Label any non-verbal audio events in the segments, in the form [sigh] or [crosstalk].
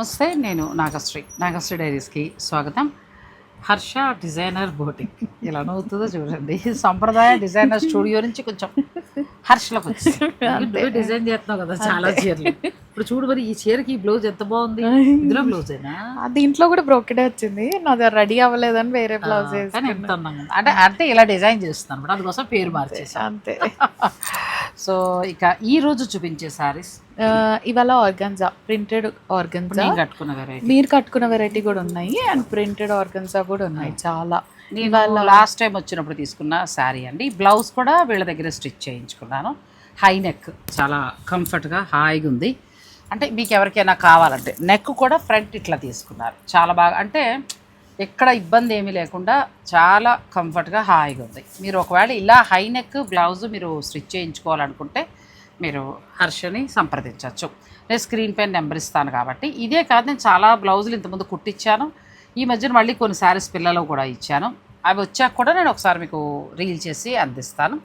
నమస్తే నేను నాగశ్రీ. నాగశ్రీ డైరీస్కి స్వాగతం. Harsha designer boutique. ఇలా నవ్వుతుందో చూడండి. సంప్రదాయ డిజైనర్ స్టూడియో నుంచి కొంచెం హర్షలోకి డిజైన్ చేస్తున్నావు కదా చాలా చీరలు. ఇప్పుడు చూడు మరి ఈ చీరకి ఈ బ్లౌజ్ ఎంత బాగుంది? ఇందులో బ్లౌజేనా? ఆ, దీంట్లో కూడా బ్రోకెడే వచ్చింది. నాది రెడీ అవ్వలేదని వేరే బ్లౌజ్. అంటే అంటే ఇలా డిజైన్ చేస్తున్నాను. అందుకోసం పేరు మార్చేసాను అంతే. సో ఇక ఈ రోజు చూపించే సారీస్ ఇవాళ ఆర్గన్జా ప్రింటెడ్ ఆర్గన్జా. నేను కట్టుకున్న వెరైటీ మీరు కట్టుకున్న వెరైటీ కూడా ఉన్నాయి అండ్ ప్రింటెడ్ ఆర్గన్జా కూడా ఉన్నాయి చాలా. నేను లాస్ట్ టైం వచ్చినప్పుడు తీసుకున్న శారీ అండి. బ్లౌజ్ కూడా వీళ్ళ దగ్గర స్టిచ్ చేయించుకున్నాను. హై నెక్ చాలా కంఫర్ట్గా హాయిగా ఉంది. అంటే మీకు ఎవరికైనా కావాలంటే నెక్ కూడా ఫ్రంట్ ఇట్లా తీసుకున్నారు. చాలా బాగా అంటే ఎక్కడ ఇబ్బంది ఏమీ లేకుండా చాలా కంఫర్ట్గా హాయిగా ఉంది. మీరు ఒకవేళ ఇలా హై నెక్ బ్లౌజ్ మీరు స్టిచ్ చేయించుకోవాలనుకుంటే మీరు హర్షని సంప్రదించవచ్చు. నేను స్క్రీన్ పైన నెంబర్ ఇస్తాను కాబట్టి. ఇదే కాదు నేను చాలా బ్లౌజులు ఇంతకుముందు కుట్టించాను ఈ మధ్యన మళ్ళీ కొన్ని శారీస్ పిల్లలు కూడా ఇచ్చాను. అవి వచ్చాక కూడా నేను ఒకసారి మీకు రీల్ చేసి అందిస్తాను.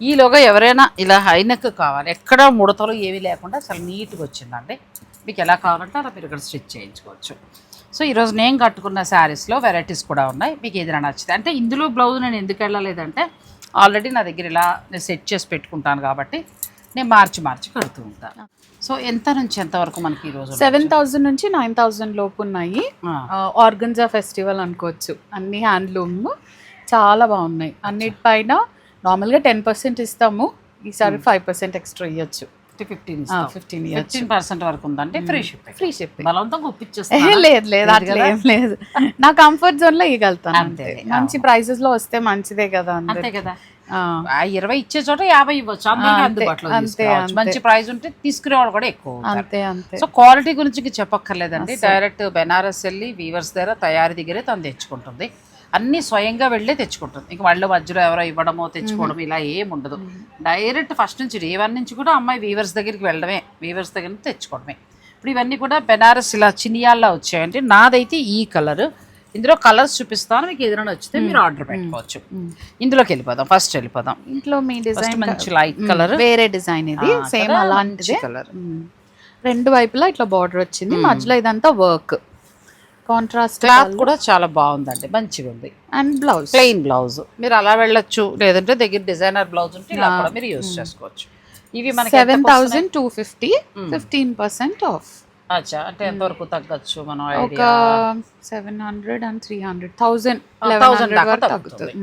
ఈలోగా ఎవరైనా ఇలా హైనెక్ కావాలి ఎక్కడ ముడతలు ఏమీ లేకుండా చాలా నీట్గా వచ్చిందండి. మీకు ఎలా కావాలంటే అలా మీరు ఇక్కడ స్టిచ్ చేయించుకోవచ్చు. సో ఈరోజు నేను కట్టుకున్న శారీస్లో వెరైటీస్ కూడా ఉన్నాయి. మీకు ఏదైనా నచ్చితే అంటే ఇందులో బ్లౌజ్ నేను ఎందుకు వెళ్ళలేదంటే ఆల్రెడీ నా దగ్గర ఇలా నేను సెట్ చేసి పెట్టుకుంటాను కాబట్టి నేను మార్చి మార్చి కడుతూ ఉంటాను సో ఎంత నుంచి ఎంత వరకు మనకి ఈరోజు సెవెన్ థౌజండ్ నుంచి నైన్ థౌజండ్ లోపు ఉన్నాయి. ఆర్గన్జా ఫెస్టివల్ అనుకోవచ్చు. అన్ని హ్యాండ్లూమ్ చాలా బాగున్నాయి. అన్నిటిపైన నార్మల్గా టెన్ పర్సెంట్ ఇస్తాము. ఈసారి ఫైవ్ పర్సెంట్ ఎక్స్ట్రా ఇవ్వచ్చు fifteen fifteen years fifteen percent వరకు ఉందంటే ఫ్రీ షిప్పింగ్ ఫ్రీ షిప్పింగ్ బలవంతంగా ఒప్పించేస్తాను [laughs] లేదు లేదు అట్లా ఏం లేదు. నా కంఫర్ట్ జోన్లో ఇవ్వగలుగుతాను అంతే. మంచి ప్రైసెస్లో వస్తే మంచిదే కదా అంతే కదా? ఇరవై ఇచ్చే చోట యాభై ఇవ్వచ్చు. అందరికీ అందుబాటులో. మంచి ప్రైస్ ఉంటే తీసుకునేవాడు కూడా ఎక్కువ. అంతే అంతే. సో క్వాలిటీ గురించి చెప్పక్కర్లేదండి. డైరెక్ట్ బెనారస్ వెళ్ళి వీవర్స్ దగ్గర తయారీ దగ్గరే తను తెచ్చుకుంటుంది. అన్ని స్వయంగా వెళ్ళే తెచ్చుకుంటుంది. ఇంక వాళ్ళు మధ్యలో ఎవరో ఇవ్వడమో తెచ్చుకోవడం ఇలా ఏం ఉండదు. డైరెక్ట్ ఫస్ట్ నుంచి డే వన్ నుంచి కూడా అమ్మాయి వీవర్స్ దగ్గరికి వెళ్ళడమే. వీవర్స్ దగ్గర నుంచి తెచ్చుకోవడమే. ఇప్పుడు ఇవన్నీ కూడా బెనారస్ ఇలా చినియాల్లో వచ్చాయండి నాదైతే ఈ కలర్. ఇందులో కలర్స్ చూపిస్తాను మీకు ఏదైనా నచ్చితే మీరు ఆర్డర్ పెట్టుకోవచ్చు. ఇందులోకి వెళ్ళిపోదాం ఫస్ట్ వెళ్ళిపోదాం. ఇంట్లో మీ డిజైన్ మంచి లైట్ కలర్. వేరే డిజైన్ ఇది. సేమ్ అలాంటిదే. కలర్. రెండు వైపులా ఇట్లా బార్డర్ వచ్చింది. మధ్యలో ఇదంతా వర్క్ కాంట్రాస్ట్ క్లాత్ కూడా చాలా బాగుందండి. మంచిగా ఉంది. అండ్ బ్లౌజ్ ప్లెయిన్ బ్లౌజ్ మీరు అలా వెళ్ళొచ్చు. లేదంటే దగ్గర డిజైనర్ బ్లౌజ్ ఉంటే ఇలా కూడా మీరు యూస్ చేసుకోవచ్చు. ఇవి మనకి seven thousand two fifty fifteen percent off అచ్చా. అంటే ఎంతవరకు తగ్గచ్చు మనం ఒక idea seven hundred and three hundred thousand దాకా వరకు తగ్గుతుంది.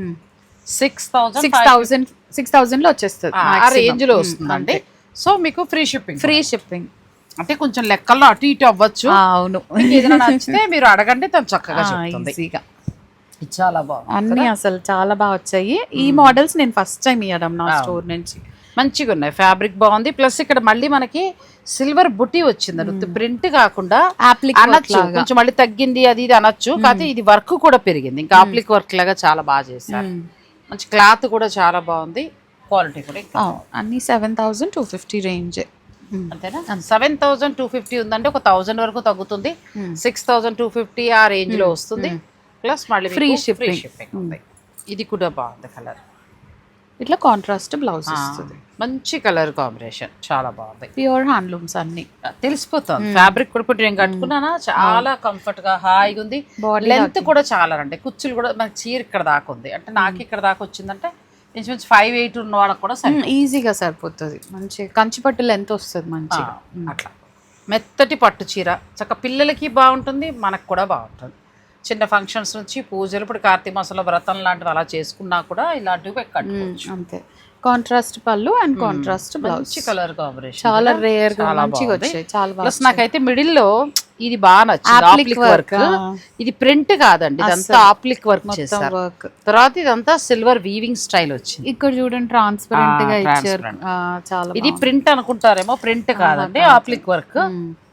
Six thousand six thousand six థౌసండ్లో వచ్చేస్తుంది ఆ రేంజ్లో వస్తుందండి. సో మీకు ఫ్రీ షిప్పింగ్ ఫ్రీ షిప్పింగ్ అంటే కొంచెం లెక్కల్లో అటు ఇటు అవ్వచ్చు. అవును. ఏదైనా నచ్చితే మీరు అడగండి తను చక్కగా చెప్తుంది. ఈజీగా చాలా బాగుంది అన్ని అసలు చాలా బాగా వచ్చాయి. ఈ మోడల్స్ నేను ఫస్ట్ టైం ఇవ్వడం నా స్టోర్ నుంచి. మంచిగా ఉన్నాయి. ఫ్యాబ్రిక్ బాగుంది. ప్లస్ ఇక్కడ మళ్ళీ మనకి సిల్వర్ బుట్టి వచ్చింది. ప్రింట్ కాకుండా అనొచ్చు. కొంచెం మళ్ళీ తగ్గింది అది ఇది అనొచ్చు. కాకపోతే ఇది వర్క్ కూడా పెరిగింది. ఇంకా ఆప్లిక్ వర్క్ లాగా చాలా బాగా చేశారు. మంచి క్లాత్ కూడా చాలా బాగుంది. క్వాలిటీ కూడా అన్ని seven thousand two fifty range అంతేనా? సెవెన్ థౌసండ్ టూ ఫిఫ్టీ ఉందంటే ఒక థౌసండ్ వరకు తగ్గుతుంది. సిక్స్ థౌసండ్ టూ ఫిఫ్టీ ఆ రేంజ్లో వస్తుంది. ప్లస్ మళ్ళీ ఫ్రీ shipping. షిప్పింగ్ ఉంది. ఇది కూడా బాగుంది కలర్ ఇట్లా కాంట్రాస్ట్ బ్లౌజ్ వస్తుంది మంచి కలర్ కాంబినేషన్ చాలా బాగుంది. ప్యూర్ హ్యాండ్లూమ్స్ అన్ని. తెలిసిపోతుంది. ఫ్యాబ్రిక్ కూడా ఇప్పుడు నేను కట్టుకున్నానా? చాలా కంఫర్ట్గా హాయిగా ఉంది. లెంత్ కూడా చాలా అండి కుచ్చులు కూడా మనకి చీర ఇక్కడ దాకా ఉంది. అంటే నాకు ఇక్కడ దాకా వచ్చిందంటే ఇంచుమించు ఫైవ్ ఎయిట్ ఉన్న వాళ్ళకి కూడా ఈజీగా సరిపోతుంది. మంచి కంచిపట్టు లెంత్ వస్తుంది మంచిగా. అట్లా. మెత్తటి పట్టు చీర. చక్క పిల్లలకి బాగుంటుంది మనకు కూడా బాగుంటుంది. చిన్న ఫంక్షన్స్ నుంచి పూజలు ఇప్పుడు కార్తీక మాసంలో వ్రతం లాంటివి అలా చేసుకున్నా కూడా ఇలాంటివి కట్టుకోవచ్చు అంతే. కాంట్రాస్ట్ పళ్ళు and contrast blouse. Colour combination చాలా రేర్గా మంచిగా వచ్చాయి. చాలా ప్లస్ నాకైతే మిడిల్లో ఇది బాగా నచ్చింది. వర్క్. ఇది ప్రింట్ కాదండి ఇదంతా ఆప్లిక్ వర్క్ చేశారు. వర్క్ తర్వాత ఇదంతా సిల్వర్ వీవింగ్ స్టైల్ వచ్చింది. ఇక్కడ చూడండి ట్రాన్స్పరెంట్గా ఇచ్చారు. చాలా ఇది ప్రింట్ అనుకుంటారేమో ప్రింట్ కాదండి ఆప్లిక్ వర్క్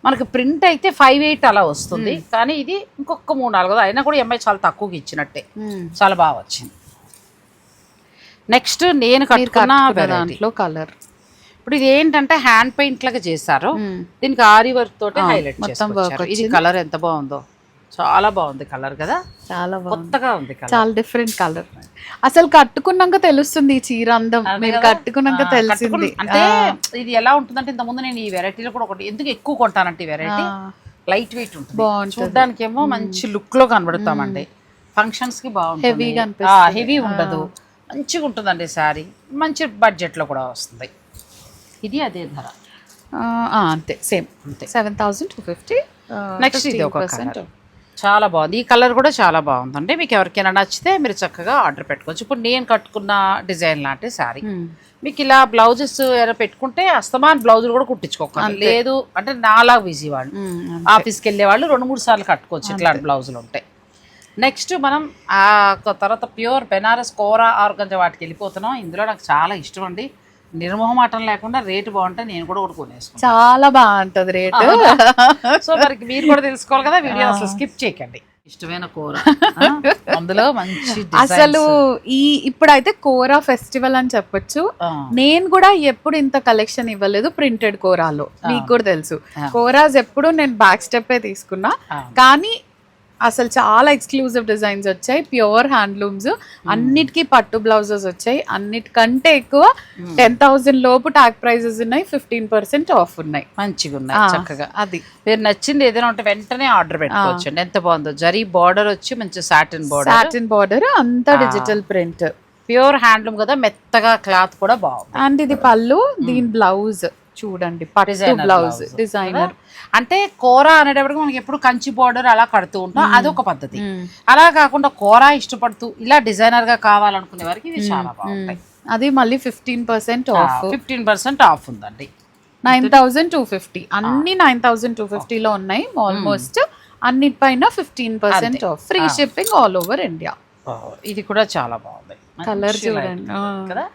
మనకి ప్రింట్ అయితే ఫైవ్ ఎయిట్ అలా వస్తుంది కానీ ఇది ఇంకొక మూడు నాలుగు అయినా కూడా ఎంఐ చాలా తక్కువగా ఇచ్చినట్టే. చాలా బాగా వచ్చింది. నెక్స్ట్ నేను కట్టుకున్న. దాంట్లో కలర్. ఇప్పుడు ఇది ఏంటంటే హ్యాండ్ పెయింట్ లాగా చేశారు. దీనికి ఆరి వర్క్ తోటి హైలైట్ మొత్తం చేసుకొచ్చారు. ఇది కలర్ ఎంత బాగుందో. చాలా బాగుంది కలర్ కదా? చాలా కొత్తగా ఉంది చాలా డిఫరెంట్ కలర్ అసలు కట్టుకున్నాక తెలుస్తుంది ఈ చీర అందం. మీరు కట్టుకున్నాక తెలిసింది. అంటే ఇది ఎలా ఉంటుందంటే ఇంతకుముందు నేను ఈ వెరైటీలో కూడా ఒకటి ఎందుకు ఎక్కువ కొంటానంటే ఈ వెరైటీ లైట్ వెయిట్ ఉంటుంది. చూడడానికి ఏమో మంచి లుక్లో కనబడతామండి. ఫంక్షన్స్కి బాగుంటుంది. హెవీ ఉండదు. మంచిగా ఉంటుందండి శారీ. మంచి బడ్జెట్లో కూడా వస్తుంది. ఇది అదే ధర. అంతే. సేమ్ అంతే. Seven thousand two fifty next ఇది ఒక చాలా బాగుంది. ఈ కలర్ కూడా చాలా బాగుందండి. మీకు ఎవరికైనా నచ్చితే మీరు చక్కగా ఆర్డర్ పెట్టుకోవచ్చు. ఇప్పుడు నేను కట్టుకున్న డిజైన్ లాంటి శారీ. మీకు ఇలా బ్లౌజెస్ ఏమైనా పెట్టుకుంటే అస్తమాన్ బ్లౌజులు కూడా కుట్టించుకోకండి. లేదు అంటే నాలా బిజీ వాళ్ళు. ఆఫీస్కి వెళ్ళే వాళ్ళు రెండు మూడు సార్లు కట్టుకోవచ్చు ఇట్లాంటి బ్లౌజులు ఉంటాయి నెక్స్ట్ మనం ఆ తర్వాత ప్యూర్ బెనారస్ కోరా ఆర్గంజ వాటికి వెళ్ళిపోతున్నాం. ఇందులో నాకు చాలా ఇష్టం అండి. నిర్మోహమాటం లేకుండా రేటు బాగుంటే నేను కూడా ఒకటి కొనేసుకుంటాను చాలా బాగుంటది రేట్. [laughs] సో మరి మీరు కూడా తెలుసుకోవాలి కదా వీడియో అసలు స్కిప్ చేయకండి. ఇష్టమైన కూర. [laughs] అందులో మంచి. అసలు ఈ ఇప్పుడైతే కోరా ఫెస్టివల్ అని చెప్పొచ్చు. నేను కూడా ఎప్పుడు ఇంత కలెక్షన్ ఇవ్వలేదు ప్రింటెడ్ కోరాలో. మీకు కూడా తెలుసు. కోరాస్ ఎప్పుడు నేను బ్యాక్ స్టెప్పే తీసుకున్నా. కానీ అసలు చాలా ఎక్స్క్లూజివ్ డిజైన్స్ వచ్చాయి ప్యూర్ హ్యాండ్లూమ్స్ అన్నిటికీ పట్టు బ్లౌజెస్ వచ్చాయి. అన్నిటికంటే ఎక్కువ టెన్ థౌసండ్ లోపు ట్యాగ్ ప్రైజెస్ ఉన్నాయి ఫిఫ్టీన్ పర్సెంట్ ఆఫ్ ఉన్నాయి. మంచిగా ఉన్నాయి చక్కగా. అది. మీరు నచ్చింది ఏదైనా ఉంటే వెంటనే ఆర్డర్ పెట్టుకోవచ్చు. ఎంత బాగుందో. జరీ బార్డర్ వచ్చి మంచి సాటిన్ బార్డర్ సాటిన్ బార్డర్ అంతా డిజిటల్ ప్రింట్ ప్యూర్ హ్యాండ్లూమ్ కదా మెత్తగా క్లాత్ కూడా బాగుంది. అండ్ ఇది పళ్ళు దీని బ్లౌజ్ చూడండి పట్టు బ్లౌజ్. డిజైనర్ అంటే కూర అనేటప్పటికి మనకి ఎప్పుడు కంచి బార్డర్ అలా కడుతూ ఉంటాం. అదొక పద్ధతి. అలా కాకుండా కూర ఇష్టపడుతూ ఇలా డిజైనర్గా కావాలనుకునే వారికి ఇవి చాలా బాగుంటాయి. అది మళ్ళీ fifteen percent off fifteen percent off ఉందండి. నైన్ థౌజండ్ టూ ఫిఫ్టీ అన్ని నైన్ థౌజండ్ టూ ఫిఫ్టీలో ఉన్నాయి almost అన్నిటిపైన fifteen percent off free shipping all over India ఇది కూడా చాలా బాగుంది. మంచి చూడండి. కదా?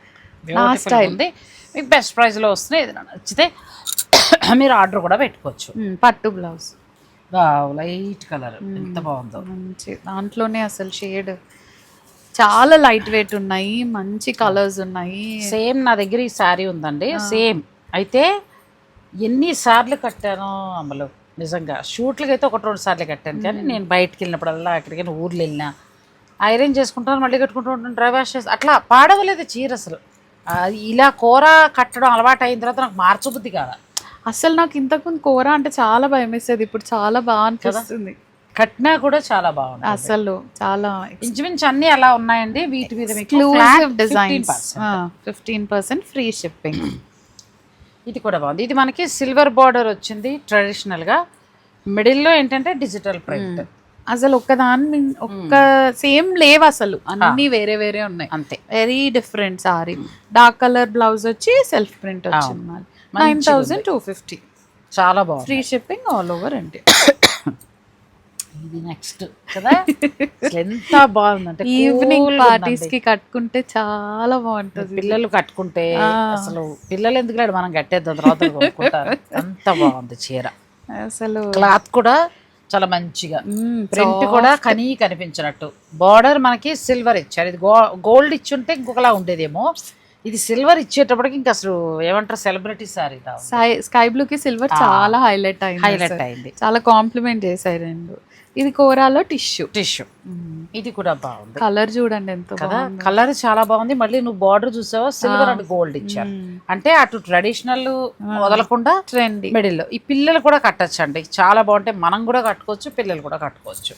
నా. ఉంది. మీకు బెస్ట్ ప్రైస్లో వస్తున్నాయి ఏదైనా నచ్చితే మీరు ఆర్డర్ కూడా పెట్టుకోవచ్చు. పట్టు బ్లౌజ్ లైట్ కలర్ ఎంత బాగుందో. మంచి దాంట్లోనే అసలు షేడ్ చాలా లైట్ వెయిట్ ఉన్నాయి మంచి కలర్స్ ఉన్నాయి. సేమ్ నా దగ్గర ఈ శారీ ఉందండి. సేమ్ అయితే ఎన్ని సార్లు కట్టాను అమలు. నిజంగా. షూట్లకి అయితే ఒకటి రెండు సార్లు కట్టాను కానీ నేను బయటికి వెళ్ళినప్పుడల్లా ఎక్కడికైనా ఊర్లు వెళ్ళినా ఐరన్ చేసుకుంటాను మళ్ళీ కట్టుకుంటూ ఉంటాను డ్రై వాష్ చేసి అట్లా పాడవలేదు చీర అసలు. ఇలా కూర కట్టడం అలవాటు అయిన తర్వాత నాకు మార్చబుద్ధి కాదా? అసలు నాకు ఇంతకుముందు కూర అంటే చాలా భయం వేసేది. ఇప్పుడు చాలా బాగా అనిపిస్తుంది. కట్టినా కూడా చాలా బాగుంది అసలు చాలా ఇంచుమించు అన్ని అలా ఉన్నాయండి. వీటి మీద మీకు exclusive flat designs 15%. Fifteen percent free shipping ఇది కూడా బాగుంది. ఇది మనకి సిల్వర్ బార్డర్ వచ్చింది ట్రెడిషనల్గా. మిడిల్లో ఏంటంటే డిజిటల్ ప్రింట్ అసలు ఒక్కదాని ఒక్క సేమ్ లేవు అసలు. అన్ని వేరే వేరే ఉన్నాయి. అంతే. Very different sari dark colour blouse వచ్చి సెల్ఫ్ ప్రింట్ వచ్చింది మరి. Nine thousand two fifty. చాలా బాగుంది. ఫ్రీ షిప్పింగ్ ఆల్ ఓవర్ ఇది నెక్స్ట్ కదా? ఎంత బాగుందంటే ఈవినింగ్ పార్టీస్. కి కట్టుకుంటే చాలా బాగుంటది. పిల్లలు కట్టుకుంటే అసలు పిల్లలు ఎందుకు లేడు మనం కట్టేద్దాం తర్వాత అంత [laughs] బాగుంది చీర. అసలు క్లాత్ కూడా చాలా మంచిగా. ప్రింట్ కూడా కనీ కనిపించినట్టు. బార్డర్ మనకి సిల్వర్ ఇచ్చారు. ఇది గోల్డ్ ఇచ్చుంటే ఇంకొకలా ఉండేదేమో. ఇది సిల్వర్ ఇచ్చేటప్పటికి ఇంకా అసలు ఏమంటారు సెలబ్రిటీ సారీ స్కై బ్లూ కి సిల్వర్ చాలా హైలైట్ అయింది హైలైట్. అయింది. చాలా కాంప్లిమెంట్ చేశారు రెండు. ఇది కోరాలో టిష్యూ. టిష్యూ. ఇది కూడా బాగుంది. కలర్ చూడండి ఎంత కదా? కలర్ చాలా బాగుంది. మళ్ళీ నువ్వు బార్డర్ చూసావా? సిల్వర్ అండ్ గోల్డ్ ఇచ్చారు. అంటే అటు ట్రెడిషనల్ వదలకుండా ట్రెండీ మిడిల్లో ఈ పిల్లలు కూడా కట్టచ్చు అండి చాలా బాగుంటాయి. మనం కూడా కట్టుకోవచ్చు పిల్లలు కూడా కట్టుకోవచ్చు.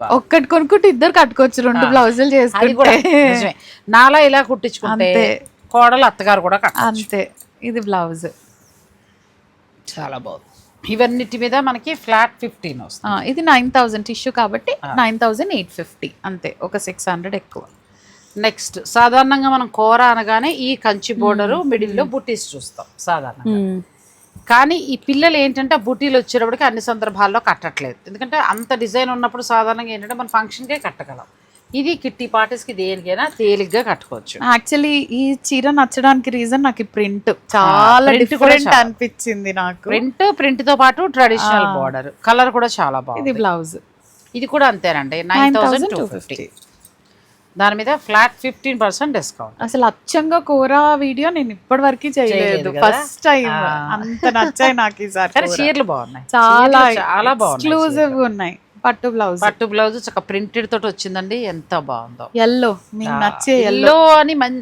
ఒక్కటి కొనుక్కుంటే ఇద్దరు కట్టుకోవచ్చు రెండు బ్లౌజులు చేసుకుంటే. నాలా ఇలా కుట్టించుకుంటే. కోడలు అత్తగారు కూడా అంతే. ఇది బ్లౌజ్. చాలా బాగుంది. ఇవన్నిటి మీద మనకి ఫ్లాట్ ఫిఫ్టీన్ వస్తుంది. ఇది నైన్ థౌజండ్ టిష్యూ కాబట్టి నైన్ థౌజండ్ ఎయిట్ ఫిఫ్టీ అంతే ఒక సిక్స్ హండ్రెడ్ ఎక్కువ. నెక్స్ట్ సాధారణంగా మనం కూర అనగానే ఈ కంచి బోర్డరు మిడిల్లో బుటీస్ చూస్తాం సాధారణంగా. కానీ ఈ పిల్లలు ఏంటంటే ఆ బుటీలు వచ్చేటప్పటికి అన్ని సందర్భాల్లో కట్టట్లేదు. ఎందుకంటే అంత డిజైన్ ఉన్నప్పుడు సాధారణంగా ఏంటంటే మన ఫంక్షన్కే కట్టగలం. ఇది కిట్టి పార్టీస్కి దేనికైనా తేలిగ్గా కట్టుకోవచ్చు. యాక్చువల్లీ ఈ చీర నచ్చడానికి రీజన్ నాకు ఈ ప్రింట్ చాలా డిఫరెంట్. అనిపించింది నాకు. ప్రింట్ ప్రింట్తో పాటు ట్రెడిషనల్ బోర్డర్ కలర్ కూడా చాలా ఇది బాగుంది. బ్లౌజ్ ఇది కూడా అంతేనండి. Nine thousand two fifty. దాని మీద ఫ్లాట్ ఫిఫ్టీన్ పర్సెంట్ డిస్కౌంట్ అసలు అచ్చంగా కూర వీడియో నేను ఇప్పటి వరకు చేయలేదు? First time. అంత నచ్చాయి నాకు ఈసారి. చీరలు బాగున్నాయి. చాలా చాలా బాగున్నాయి ఎక్స్క్లూజివ్ ఉన్నాయి. పట్టు బ్లౌజ్. పట్టు బ్లౌజ్ చక్క ప్రింటెడ్ తోటి వచ్చిందండి. ఎంత బాగుందో. ఎల్లో మీకు నచ్చే ఎల్లో అని మన్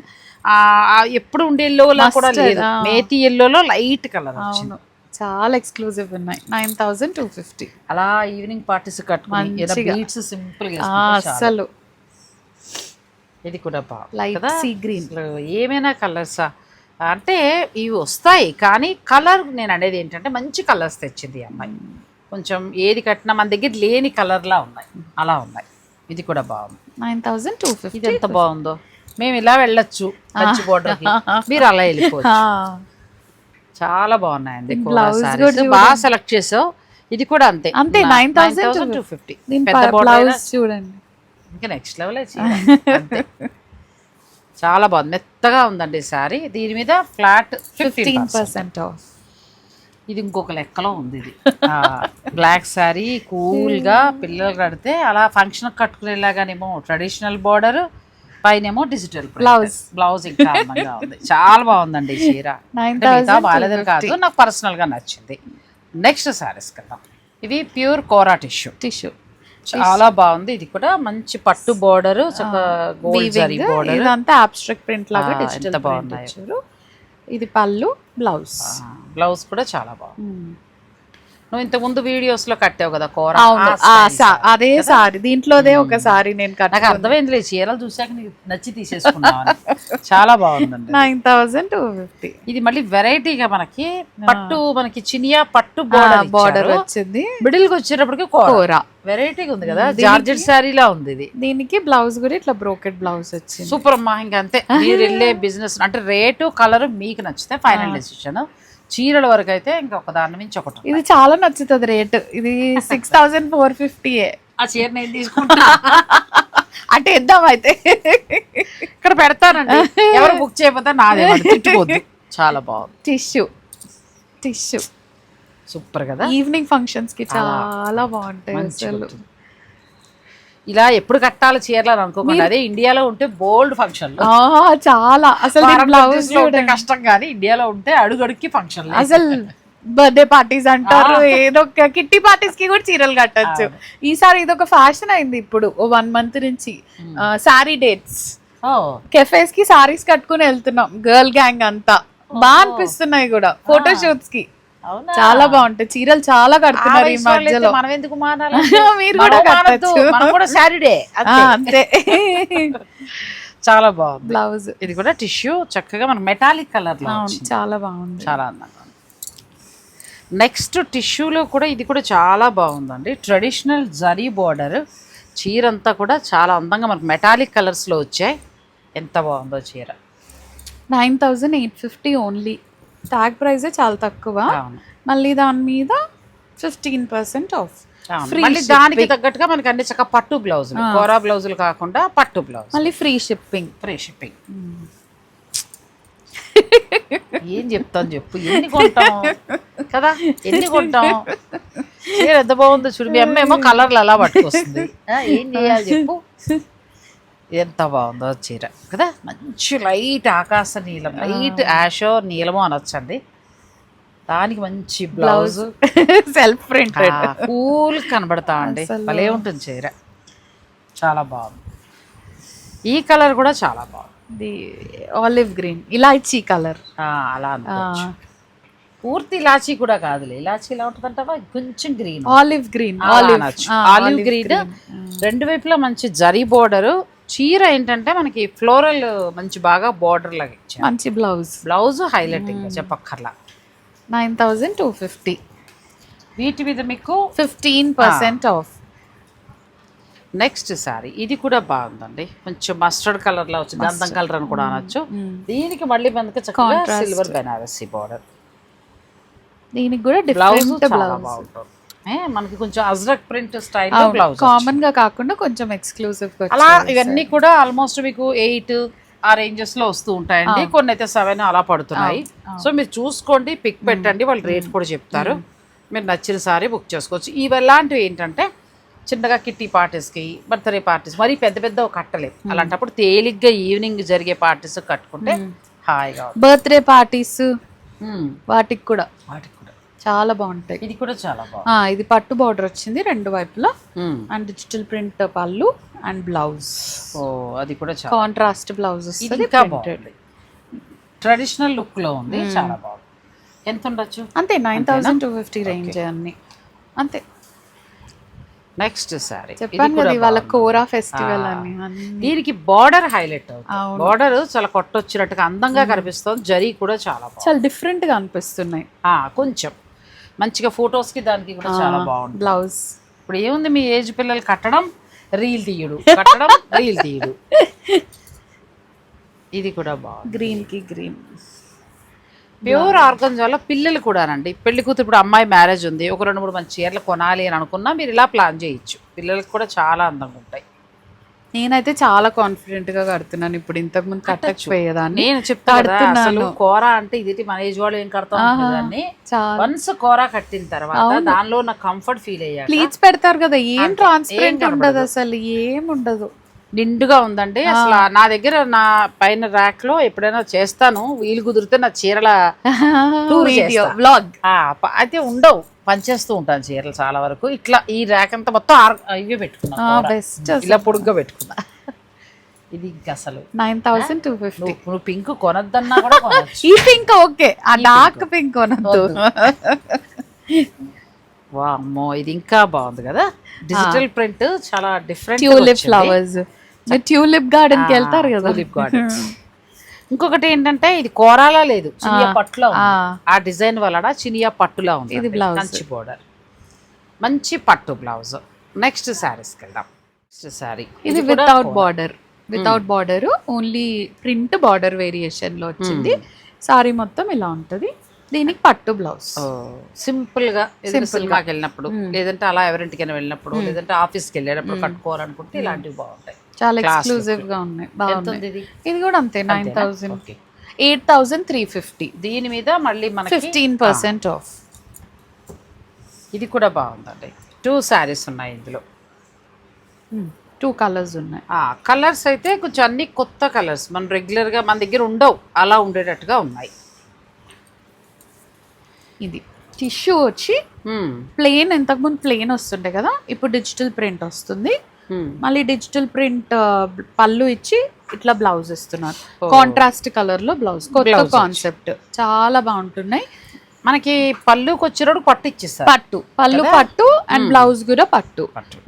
ఎప్పుడు ఉండే ఎల్లో కూడా లేదు. మేతి ఎల్లోలో లైట్ కలర్ వచ్చింది అవును. చాలా ఎక్స్క్లూజివ్ ఉన్నాయి. నైన్ థౌజండ్ టూ ఫిఫ్టీ అలా ఈవినింగ్ పార్టీస్ కట్టుకుని. బీట్స్ సింపుల్గా అస్సలు. ఇది కూడా బాగుంది లైట్ సీ గ్రీన్ అసలు ఏమైనా కలర్సా అంటే ఇవి వస్తాయి కానీ కలర్ నేను అనేది ఏంటంటే మంచి కలర్స్ తెచ్చింది అమ్మాయి. కొంచెం ఏది కట్టినా మన దగ్గర లేని కలర్లా ఉన్నాయి. అలా ఉన్నాయి. ఇది కూడా బాగుంది. నైన్ థౌజండ్ టూ ఇది ఫిఫ్టీ ఎంత బాగుందో. మేము ఇలా వెళ్ళొచ్చు మంచి మీరు అలా వెళ్ళిపోవచ్చు. చాలా బాగున్నాయండి బాగా సెలెక్ట్ చేసావు. ఇది కూడా అంతే. అంతే, 9,250. Two fifty. పెద్ద చూడండి. ఇంకా నెక్స్ట్ లెవెల్ చాలా బాగుంది. మెత్తగా ఉందండి సారీ దీని మీద flat fifteen fifteen percent off ఇది ఇంకొక లెక్కలో ఉంది ఇది. బ్లాక్ శారీ కూల్గా పిల్లలు కడితే అలా ఫంక్షన్ కట్టుకునేలాగానేమో ట్రెడిషనల్ బార్డర్ పైనేమో డిజిటల్ Blouse. బ్లౌజ్ ఇంకా అందంగా ఉంది. చాలా బాగుందండి చీర. మిగతా బాగాలేదని కాదు నాకు పర్సనల్గా నచ్చింది. నెక్స్ట్ సారీస్ కదా. ఇవి ప్యూర్ కోరా టిష్యూ టిష్యూ చాలా బాగుంది. ఇది కూడా మంచి పట్టు బోర్డర్ గోల్డ్ జరీ బోర్డర్ ఇదంతా అబ్స్ట్రాక్ట్ ప్రింట్ లాగా డిజిటల్ బాగున్నాయో. ఇది పళ్ళు బ్లౌజ్. బ్లౌజ్ కూడా చాలా బాగుంది. నువ్వు ఇంత ముందు వీడియోస్లో కట్టావు కదా కోర? అవును. అదే సారీ. దీంట్లోదే ఒక సారీ నేను నాకు అర్థమైంది చీరలు చూసాక నీకు నచ్చి తీసేసుకున్నావు చాలా బాగుందండి నైన్ థౌజండ్ టూ ఫిఫ్టీ. ఇది మళ్ళీ వెరైటీగా మనకి పట్టు మనకి చినియా పట్టు బోర్డర్ బార్డర్ వచ్చింది. మిడిల్కి వచ్చేటప్పటికి కోర. కూర. వెరైటీగా ఉంది కదా జార్జెట్ శారీలా ఉంది ఇది. దీనికి బ్లౌజ్ కూడా ఇట్లా బ్రోకెట్ బ్లౌజ్ వచ్చింది. సూపర్ అమ్మా ఇంకా అంతే. మీరు వెళ్ళే బిజినెస్ అంటే రేటు కలర్ మీకు నచ్చితే ఫైనల్ డెసిషన్ చీరల వరకు అయితే ఇంకా ఒక దాని నుంచి ఒకటి ఇది చాలా నచ్చుతుంది రేట్. ఇది సిక్స్ థౌజండ్ ఫోర్ ఫిఫ్టీ ఆ చీర నేను తీసుకుంటా అంటే ఇద్దాం అయితే. ఇక్కడ పెడతానండి. ఎవరు బుక్ చేయకపోతే నాదే మరి తిట్టుకోవద్దు చాలా బాగుంది. టిష్యూ టిష్యూ సూపర్ కదా? ఈవినింగ్ ఫంక్షన్స్కి చాలా బాగుంటాయి అసలు. ఇలా ఎప్పుడు కట్టాలి చీరలు అని అనుకోకుండా. అదే ఇండియాలో ఉంటే బోల్డ్ ఫంక్షన్ ఆ, చాలా. అసలు బ్లౌజ్ కష్టం కానీ ఇండియాలో ఉంటే అడుగడుక్కి ఫంక్షన్ అసలు బర్త్డే పార్టీస్ అంటారు ఏదో కిట్టి పార్టీస్కి కూడా చీరలు కట్టచ్చు. ఈసారి ఇది ఒక ఫ్యాషన్ అయింది ఇప్పుడు ఓ వన్ మంత్ నుంచి. సారీ డేట్స్ కెఫేస్కి సారీస్ కట్టుకుని వెళ్తున్నాం గర్ల్ గ్యాంగ్ అంతా. బాగా అనిపిస్తున్నాయి కూడా ఫోటో షూట్స్కి. చాలా బాగుంటాయి. చీరలు చాలా కడుతున్నారు ఈ మధ్యలో. మనం ఎందుకు [laughs] మీరు మనం కూడా మనం సాటర్డే [laughs] అంతే. [laughs] చాలా బాగుంది. బ్లౌజ్. ఇది కూడా టిష్యూ చక్కగా మనకు మెటాలిక్ కలర్లో. చాలా బాగుంది. చాలా అందంగా ఉంది. నెక్స్ట్ టిష్యూలో కూడా ఇది కూడా చాలా బాగుందండి. ట్రెడిషనల్ జరీ బోర్డర్ చీర అంతా కూడా చాలా అందంగా మనకు మెటాలిక్ కలర్స్లో వచ్చాయి. ఎంత బాగుందో చీర. Nine thousand eight fifty only. Tag price చాలా తక్కువ. మళ్ళీ దాని మీద ఫిఫ్టీన్ పర్సెంట్ ఆఫ్ మళ్ళీ దానికి తగ్గట్టుగా మనకి అన్ని చక్క పట్టు బ్లౌజులు కోరా బ్లౌజులు కాకుండా పట్టు బ్లౌజ్ మళ్ళీ ఫ్రీ షిప్పింగ్ ఫ్రీ షిప్పింగ్ ఏం చెప్తాను చెప్పు? ఎన్ని కొంటాం? కదా? ఎన్ని కొంటాం? చీర ఎంత బాగుందో చూడు. మీ అమ్మ ఏమో కలర్లు అలా పట్టుకొస్తుంది. ఏం చేయాలి చెప్పు? ఎంత బాగుందో చీర కదా? మంచి లైట్ ఆకాశ నీలం లైట్ యాషో నీలమో అనొచ్చండి. దానికి మంచి బ్లౌజ్. Self printed. కూల్ కనబడతా అండి. భలే ఉంటుంది చీర. చాలా బాగుంది. ఈ కలర్ కూడా చాలా బాగుంది. ఆలివ్ గ్రీన్ ఇలాచీ కలర్. ఆ, అలా పూర్తి ఇలాచీ కూడా కాదులే. ఇలాచీ ఇలా ఉంటుందంటావా? కొంచెం green. Olive green olive. Olive green. రెండు వైపులా మంచి జరీ బోర్డర్. చీర ఏంటంటే మనకి ఫ్లోరల్ మంచి బాగా బోర్డర్ లాగా ఇచ్చారు. మంచి blouse. Blouse highlighting చెప్పక్కర్లా. Nine thousand two fifty. వీటి మీద మీకు fifteen percent off. Next sari ఇది కూడా బాగుందండి. కొంచెం మస్టర్డ్ కలర్లో వచ్చింది. గంధం కలర్ అని కూడా అనొచ్చు. దీనికి మళ్ళీ మనకి చక్కగా సిల్వర్ బెనారసీ బార్డర్ దీనికి కూడా బ్లౌజ్ బాగుంటుంది. మనకి కొంచెం అజ్రక్ ప్రింట్ స్టైల్ బ్లౌజ్ కామన్గా కాకుండా కొంచెం ఎక్స్క్లూసివ్ అలా ఇవన్నీ కూడా ఆల్మోస్ట్ మీకు ఎయిట్ ఆ రేంజెస్లో వస్తూ ఉంటాయండి. కొన్ని అయితే సెవెన్ అలా పడుతున్నాయి. సో మీరు చూసుకోండి పిక్ పెట్టండి వాళ్ళు రేట్ కూడా చెప్తారు. మీరు నచ్చిన సారీ బుక్ చేసుకోవచ్చు. ఇవి ఎలాంటివి ఏంటంటే చిన్నగా కిట్టి పార్టీస్కి బర్త్డే పార్టీస్ మరి పెద్ద పెద్ద కట్టలేవు అలాంటప్పుడు తేలిగ్గా ఈవినింగ్ జరిగే పార్టీస్ కట్టుకుంటే హాయిగా. Birthday parties. వాటికి కూడా. వాటికి కూడా చాలా బాగుంటాయి. ఇది కూడా చాలా ఇది పట్టు బార్డర్ వచ్చింది రెండు వైపులా. అండ్ డిజిటల్ ప్రింట్ పళ్ళు అండ్ బ్లౌజ్ ఓ అది కూడా చాలా కాంట్రాస్ట్ బ్లౌజ్ ట్రెడిషనల్ లుక్లో ఉంది చాలా బాగుంది. ఎంత ఉండొచ్చు? అంతే nine thousand two fifty range అన్ని. అంతే. నెక్స్ట్ సారీ చెప్పాను కదా ఇవాళ కోరా ఫెస్టివల్ అని. దీనికి బార్డర్ హైలైట్ అవుతుంది. బార్డర్ చాలా కొట్టొచ్చినట్టుగా అందంగా కనిపిస్తుంది. జరీ కూడా చాలా చాలా డిఫరెంట్గా అనిపిస్తున్నాయి. కొంచెం. మంచిగా ఫొటోస్కి దానికి కూడా చాలా బాగుంది బ్లౌజ్ ఇప్పుడు ఏముంది మీ ఏజ్ పిల్లలు కట్టడం రీల్ తీయడు. [laughs] కట్టడం రీల్ తీయడు. ఇది కూడా బాగుంది. గ్రీన్కి గ్రీన్ ప్యూర్ ఆర్గంజాలో పిల్లలు కూడానండి. పెళ్ళి కూతురు ఇప్పుడు అమ్మాయి మ్యారేజ్ ఉంది. ఒక రెండు మూడు మంచి చీరలు కొనాలి అని అనుకున్నా మీరు ఇలా ప్లాన్ చేయొచ్చు. పిల్లలకు కూడా చాలా అందంగా ఉంటాయి. నేనైతే చాలా కాన్ఫిడెంట్గా కడుతున్నాను. ఇప్పుడు ఇంతకు ముందు కట్టకపోయేదాన్ని. నేను చెప్తా కదా, కడుతున్నాను. అసలు కూర అంటే ఇది మన ఏజ్ వాళ్ళు ఏం కడతాం వన్స్ కూర కట్టిన తర్వాత దానిలో నా కంఫర్ట్ ఫీల్ అయ్యాక ప్లీట్స్ పెడతారు కదా ఏం. ట్రాన్స్పరెంట్ ఉండదు అసలు ఏం ఉండదు. నిండుగా ఉందండి. అసలు నా దగ్గర నా పైన ర్యాక్లో ఎప్పుడైనా చేస్తాను. వీలు కుదిరితే నా చీరల. [laughs] వ్లాగ్ అయితే ఉండవు. పనిచేస్తూ ఉంటాను చీరలు చాలా వరకు. ఇట్లా ఈ ర్యాక్ అంతా మొత్తం ఆర్- ఇవే పెట్టుకున్నా. బెస్ట్ ఇలా పొడుగ్గా పెట్టుకున్నా. [laughs] ఇది అసలు. Nine thousand two fifty. నువ్వు పింక్ కొనొద్దన్నా కూడా [laughs] ఈ పింక్ ఓకే. ఆ డార్క్ పింక్ కొనద్దు. వామ్మో ఇది ఇంకా బాగుంది కదా. డిజిటల్ ప్రింట్ చాలా డిఫరెంట్ ట్యూలిప్ ఫ్లవర్స్ ట్యూలిప్ గార్డెన్కి వెళ్తారు కదా. ట్యూలిప్ గార్డెన్స్ [laughs] ఇంకొకటి ఏంటంటే ఇది కోరాలా లేదు చినియా పట్టులో. ఆ. డిజైన్ వలన చినియా పట్టులా ఉంది ఇది blouse. మంచి బోర్డర్ మంచి పట్టు బ్లౌజ్. నెక్స్ట్ శారీస్కి వెళ్దాం. నెక్స్ట్ శారీ ఇది without border without border only print border వేరియేషన్లో వచ్చింది. సారీ మొత్తం ఇలా ఉంటది. దీనికి పట్టు బ్లౌజ్. సింపుల్గా ఏదైనా సినిమాకి వెళ్ళినప్పుడు లేదంటే అలా ఎవరింటికైనా వెళ్ళినప్పుడు లేదంటే ఆఫీస్కి వెళ్ళేటప్పుడు కట్టుకోవాలనుకుంటే ఇలాంటివి బాగుంటాయి. చాలా. ఎక్స్క్లూజివ్గా ఉన్నాయి. ఉంది ఇది? కూడా అంతే nine thousand. Eight thousand three fifty. దీని మీద మళ్ళీ మనకి ఫిఫ్టీన్ పర్సెంట్ ఆఫ్. ఇది కూడా బాగుందండి. టూ శారీస్ ఉన్నాయి ఇందులో. టూ కలర్స్ ఉన్నాయి. కలర్స్ అయితే కొంచెం అన్ని కొత్త కలర్స్ మనం రెగ్యులర్గా మన దగ్గర ఉండవు. అలా ఉండేటట్టుగా ఉన్నాయి. ఇది. టిష్యూ వచ్చి. ప్లెయిన్ ఇంతకుముందు ప్లెయిన్ వస్తుండే కదా? ఇప్పుడు డిజిటల్ ప్రింట్ వస్తుంది. మళ్ళీ డిజిటల్ ప్రింట్ పళ్ళు ఇచ్చి ఇట్లా బ్లౌజ్ ఇస్తున్నారు. కాంట్రాస్ట్ కలర్లో బ్లౌజ్. కొత్త కాన్సెప్ట్ చాలా బాగుంటున్నాయి. మనకి పళ్ళుకి వచ్చేటప్పుడు పట్టు ఇచ్చేస్తారు. పట్టు. పళ్ళు పట్టు అండ్ బ్లౌజ్ కూడా పట్టు.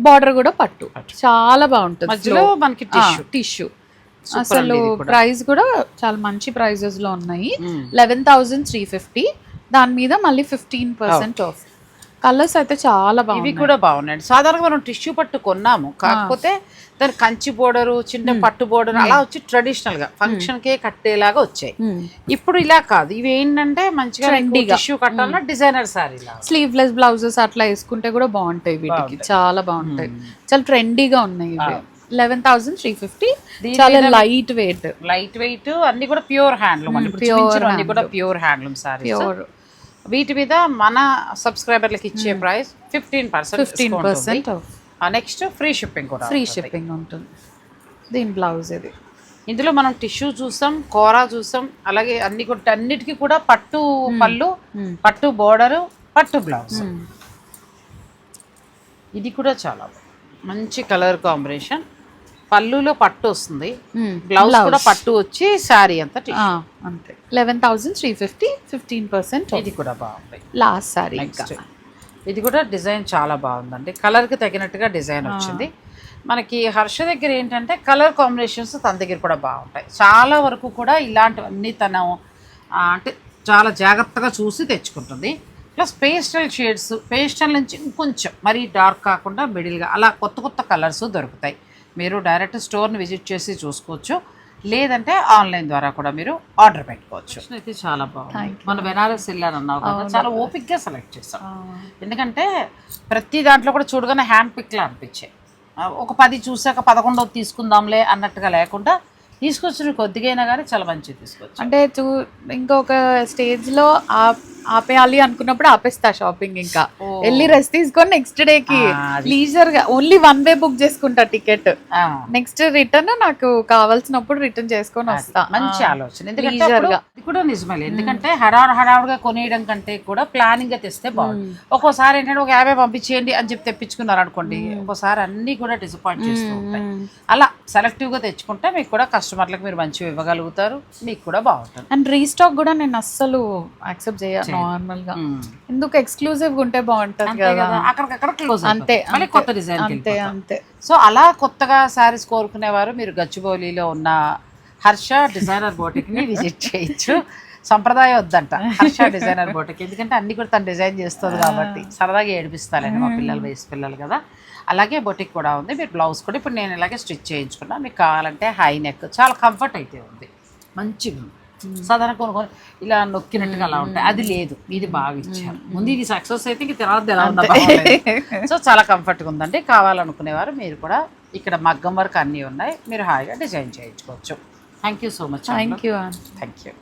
బార్డర్ కూడా పట్టు. చాలా బాగుంటుంది. మధ్యలో మనకి టిష్యూ టిష్యూ అసలు ప్రైస్ కూడా. చాలా మంచి ప్రైజెస్లో ఉన్నాయి. లెవెన్ థౌసండ్ త్రీ ఫిఫ్టీ దాని మీద మళ్ళీ ఫిఫ్టీన్ పర్సెంట్ ఆఫ్ కలర్స్ అయితే చాలా ఇవి బాగున్నాయి. కూడా బాగున్నాయండి సాధారణంగా మనం టిష్యూ పట్టు కొన్నాము. కాకపోతే దాని కంచి బోర్డరు చిన్న పట్టు బోర్డర్ అలా వచ్చి ట్రెడిషనల్గా ఫంక్షన్ కే కట్టేలాగా వచ్చాయి. ఇప్పుడు ఇలా కాదు. ఇవి ఏంటంటే మంచిగా. టిష్యూ కట్టాలన్నా డిజైనర్ సారీ స్లీవ్లెస్ బ్లౌజెస్ అట్లా వేసుకుంటే కూడా బాగుంటాయి వీటికి. చాలా బాగుంటాయి. చాలా ట్రెండీగా ఉన్నాయి ఇవి. లెవెన్ థౌసండ్ త్రీ ఫిఫ్టీ చాలా లైట్ వెయిట్ లైట్ వెయిట్ అన్ని కూడా ప్యూర్ హ్యాండ్లూమ్ చూపించిన అన్ని కూడా ప్యూర్ హ్యాండ్లూమ్ సారీస్. ప్యూర్ వీటి మీద మన సబ్స్క్రైబర్లకు ఇచ్చే price fifteen percent fifteen percent next free shipping కూడా ఫ్రీ. షిప్పింగ్ ఉంటుంది. దీని బ్లౌజ్ ఇది. ఇందులో మనం టిష్యూ చూసాం కోరా చూసాం అలాగే అన్ని కూడా అన్నిటికీ కూడా పట్టు పళ్ళు పట్టు బోర్డరు పట్టు బ్లౌజ్. ఇది కూడా చాలా. మంచి కలర్ కాంబినేషన్. పళ్ళులో పట్టు వస్తుంది. బ్లౌజ్ కూడా పట్టు వచ్చి శారీ అంతా అంతే. Eleven thousand three fifty fifteen percent ఇది కూడా బాగుంది. లాస్ట్ నెక్స్ట్ ఇది కూడా డిజైన్ చాలా బాగుందండి. కలర్కి తగినట్టుగా డిజైన్ వచ్చింది. మనకి హర్ష దగ్గర ఏంటంటే కలర్ కాంబినేషన్స్ తన దగ్గర కూడా బాగుంటాయి. చాలా వరకు కూడా ఇలాంటివన్నీ తను అంటే చాలా జాగ్రత్తగా చూసి తెచ్చుకుంటుంది. ప్లస్ పేస్టల్ షేడ్స్ పేస్టల్ నుంచి ఇంకొంచెం మరీ డార్క్ కాకుండా మిడిల్గా అలా కొత్త కొత్త కలర్స్ దొరుకుతాయి. మీరు డైరెక్ట్ స్టోర్ని విజిట్ చేసి చూసుకోవచ్చు. లేదంటే ఆన్లైన్ ద్వారా కూడా మీరు ఆర్డర్ పెట్టుకోవచ్చు. అయితే చాలా బాగుంది. మన బెనారస్ వెళ్ళాను అన్నావు కదా చాలా ఓపిక్గా సెలెక్ట్ చేసాం ఎందుకంటే ప్రతి దాంట్లో కూడా చూడగానే హ్యాండ్ పిక్లా అనిపించాయి. ఆ, ఒక పది చూసాక పదకొండవ తీసుకుందాంలే అన్నట్టుగా లేకుండా తీసుకొచ్చిన కొద్దిగైనా కానీ చాలా మంచిది తీసుకొచ్చి అంటే చూ ఇంకొక స్టేజ్లో ఆప్- ఆపేయాలి అనుకున్నప్పుడు ఆపేస్తా షాపింగ్ ఇంకా. వెళ్ళి రెస్ట్ తీసుకొని నెక్స్ట్ డే కి. లీజర్గా ఓన్లీ వన్ వే బుక్ చేసుకుంటా టికెట్ నెక్స్ట్ రిటర్న్ నాకు కావాల్సినప్పుడు రిటర్న్ చేసుకొని. వస్తా. మంచి ఆలోచన. ఎందుకంటే కూడా నిజమే ఎందుకంటే హడావుడు హడావుడిగా కొనేయడం కంటే కూడా ప్లానింగ్గా తెస్తే బాగుంది ఒక్కోసారి ఏంటంటే ఒక యాభై పంపించేయండి అని చెప్పి తెప్పించుకున్నారు అనుకోండి. ఒక్కోసారి అన్ని కూడా డిసప్పాయింట్ చేస్తూ ఉంటాయి. అలా సెలెక్టివ్గా తెచ్చుకుంటే మీకు కూడా కస్టమర్లకు మీరు మంచిగా ఇవ్వగలుగుతారు. మీకు కూడా బాగుంటుంది. అండ్ రీస్టాక్ కూడా నేను అస్సలు యాక్సెప్ట్ చేయ నార్మల్గా. ఉమ్. ఎందుకు ఎక్స్క్లూజివ్ ఉంటే బాగుంటది కదా? కదా. అక్కడికక్కడ క్లోజ్ అంతే మళ్ళీ అంతే, కొత్త డిజైన్ అంతే అంతే. సో అలా కొత్తగా శారీస్ కోరుకునేవారు మీరు గచ్చిబౌలిలో ఉన్న హర్ష డిజైనర్ బోటిక్ని విజిట్ చేయొచ్చు. సంప్రదాయం వద్దంట. Harsha designer boutique. ఎందుకంటే అన్ని కూడా తను డిజైన్ చేస్తుంది కాబట్టి సరదాగా ఏడిపిస్తారండి మా పిల్లలు వయసు పిల్లలు కదా. అలాగే బొటిక్ కూడా ఉంది. మీరు బ్లౌజ్ కూడా ఇప్పుడు నేను ఇలాగే స్టిచ్ చేయించుకున్నా. మీకు కావాలంటే హై నెక్ చాలా కంఫర్ట్ అయితే ఉంది. మంచిగా ఉంది సాధారణ కొన్ని కొన్ని ఇలా నొక్కినట్టుగా అలా ఉంటాయి. అది లేదు. ఇది బాగా ఇచ్చారు. ముందు ఇది సక్సెస్ అయితే ఇంక తర్వాత ఎలా ఉందో సో చాలా కంఫర్ట్గా ఉందండి. కావాలనుకునేవారు మీరు కూడా ఇక్కడ మగ్గం వర్క్ అన్నీ ఉన్నాయి. మీరు హాయిగా డిజైన్ చేయించుకోవచ్చు. Thank you so much thank you thank you